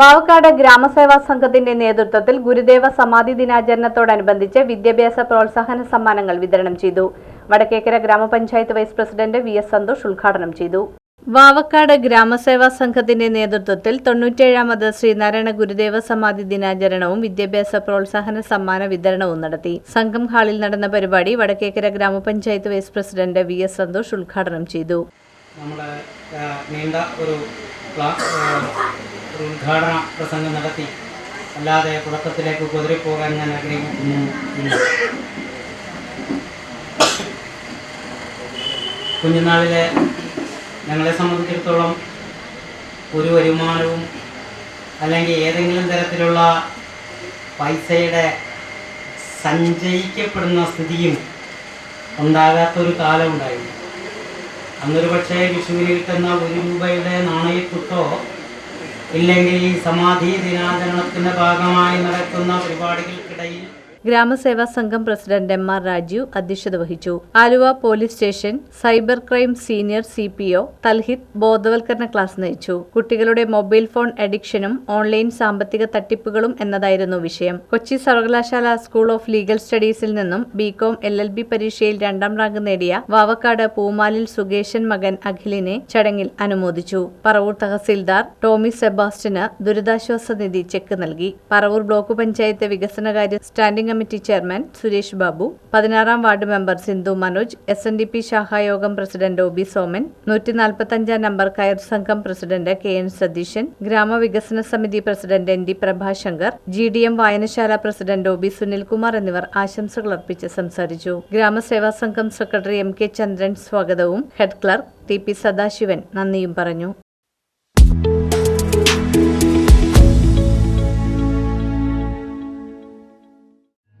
വാവക്കാട് ഗ്രാമസേവാ സംഘത്തിന്റെ നേതൃത്വത്തിൽ ഗുരുദേവ സമാധി ദിനാചരണത്തോടനുബന്ധിച്ച് വിദ്യാഭ്യാസ പ്രോത്സാഹന സമ്മാനങ്ങൾ വിതരണം ചെയ്തു. വടക്കേക്കര ഗ്രാമപഞ്ചായത്ത് vice president V S Santhosh ഉദ്ഘാടനം ചെയ്തു. വാവക്കാട് ഗ്രാമസേവാ സംഘത്തിന്റെ നേതൃത്വത്തിൽ തൊണ്ണൂറ്റേഴാമത് ശ്രീനാരായണ ഗുരുദേവ സമാധി ദിനാചരണവും വിദ്യാഭ്യാസ പ്രോത്സാഹന സമ്മാന വിതരണവും നടത്തി. സംഘം ഹാളിൽ നടന്ന പരിപാടി വടക്കേക്കര ഗ്രാമപഞ്ചായത്ത് vice president V S Santhosh ഉദ്ഘാടനം ചെയ്തു. നമ്മുടെ നീണ്ട ഒരു ഉദ്ഘാടന പ്രസംഗം നടത്തി അല്ലാതെ കുഴപ്പത്തിലേക്ക് കുതിരിപ്പോകാൻ ഞാൻ ആഗ്രഹിക്കുന്നു. കുഞ്ഞുനാളിലെ ഞങ്ങളെ സംബന്ധിച്ചിടത്തോളം ഒരു വരുമാനവും അല്ലെങ്കിൽ ഏതെങ്കിലും തരത്തിലുള്ള പൈസയുടെ സഞ്ചയിക്കപ്പെടുന്ന സ്ഥിതിയും ഉണ്ടാകാത്തൊരു കാലം ഉണ്ടായിരുന്നു അന്നൊരു പക്ഷേ വിഷുവിന് കിട്ടുന്ന ഒരു രൂപയുടെ നാണയത്തുട്ടോ ഇല്ലെങ്കിൽ ഈ സമാധി ദിനാചരണത്തിന്റെ ഭാഗമായി നടക്കുന്ന പരിപാടികൾക്കിടയിൽ ഗ്രാമസേവാ സംഘം പ്രസിഡന്റ് എം ആർ രാജു അധ്യക്ഷത വഹിച്ചു. Aluva police station cyber crime senior C P O Talhith ബോധവൽക്കരണ ക്ലാസ് നയിച്ചു. കുട്ടികളുടെ മൊബൈൽ ഫോൺ അഡിക്ഷനും ഓൺലൈൻ സാമ്പത്തിക തട്ടിപ്പുകളും എന്നതായിരുന്നു വിഷയം. കൊച്ചി സർവകലാശാല സ്കൂൾ ഓഫ് ലീഗൽ സ്റ്റഡീസിൽ നിന്നും ബികോം എൽ എൽ ബി പരീക്ഷയിൽ രണ്ടാം റാങ്ക് നേടിയ വാവക്കാട് പൂമാലിൽ സുകേശൻ മകൻ അഖിലിനെ ചടങ്ങിൽ അനുമോദിച്ചു. പറവൂർ തഹസിൽദാർ ടോമി സെബാസ്റ്റ്യന് ദുരിതാശ്വാസ നിധി ചെക്ക് നൽകി. പറവൂർ ബ്ലോക്ക് പഞ്ചായത്ത് വികസനകാര്യ standing committee chairman Suresh Babu പതിനാറാം ward member Sindhu Manoj S N D P ശാഖായോഗം president O B Soman നൂറ്റി നാൽപ്പത്തഞ്ചാം നമ്പർ കയർ സംഘം പ്രസിഡന്റ് കെ എൻ സതീശൻ ഗ്രാമവികസന സമിതി president N D Prabhashankar G D M വായനശാല പ്രസിഡന്റ് ഒ ബി സുനിൽകുമാർ എന്നിവർ ആശംസകൾ അർപ്പിച്ച് സംസാരിച്ചു. ഗ്രാമസേവാ സംഘം സെക്രട്ടറി എം കെ ചന്ദ്രൻ സ്വാഗതവും head clerk T P Sadasivan നന്ദിയും പറഞ്ഞു.